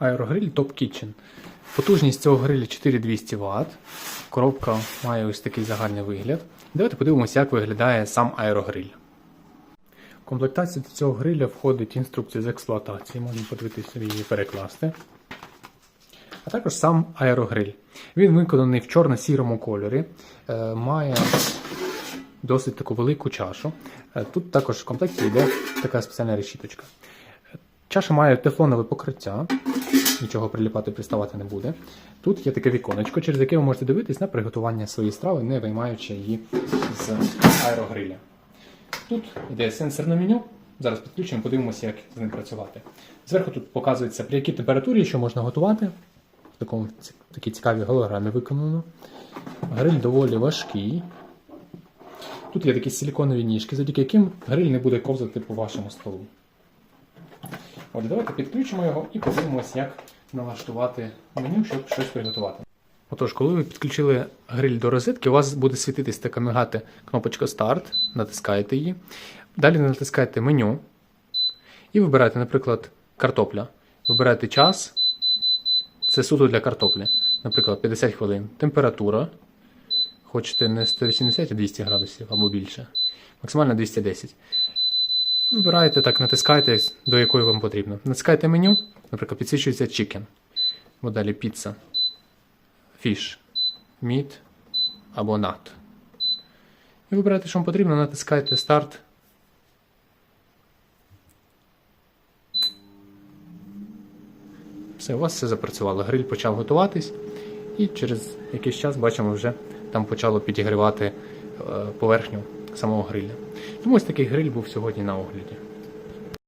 Аерогриль Top Kitchen. Потужність цього гриля 4200 Вт. Коробка має ось такий загальний вигляд. Давайте подивимося, як виглядає сам аерогриль. В комплектацію до цього гриля входить інструкція з експлуатації, можна подивитися її перекласти. А також сам аерогриль. Він виконаний в чорно-сірому кольорі, е, має досить таку велику чашу. Е, Тут також в комплекті йде така спеціальна решіточка. Е, Чаша має тефлонове покриття, нічого приліпати, приставати не буде. Тут є таке віконечко, через яке ви можете дивитись на приготування своєї страви, не виймаючи її з аерогриля. Тут йде сенсорне меню. Зараз підключимо, подивимося, як з ним працювати. Зверху тут показується, при якій температурі що можна готувати. В такому, ці- такій цікавій голограмі виконано. Гриль доволі важкий. Тут є такі силіконові ніжки, завдяки яким гриль не буде ковзати по вашому столу. Отже, давайте підключимо його і подивимося, як налаштувати меню, щоб щось приготувати. Отож, коли ви підключили гриль до розетки, у вас буде світитись така мигати кнопочка Старт, натискаєте її. Далі натискаєте меню і вибираєте, наприклад, картопля. Вибираєте час, це суто для картоплі. Наприклад, 50 хвилин. Температура. Хочете не 180, а 200 градусів або більше. Максимально 210. Вибираєте так, натискаєте, до якої вам потрібно. Натискаєте меню, наприклад, підсвічується chicken. Або далі піца, fish, meat або nut. І вибираєте, що вам потрібно, натискаєте старт. Все, у вас все запрацювало. Гриль почав готуватись, і через якийсь час бачимо, вже там почало підігрівати е, поверхню самого гриля. Тому ось такий гриль був сьогодні на огляді.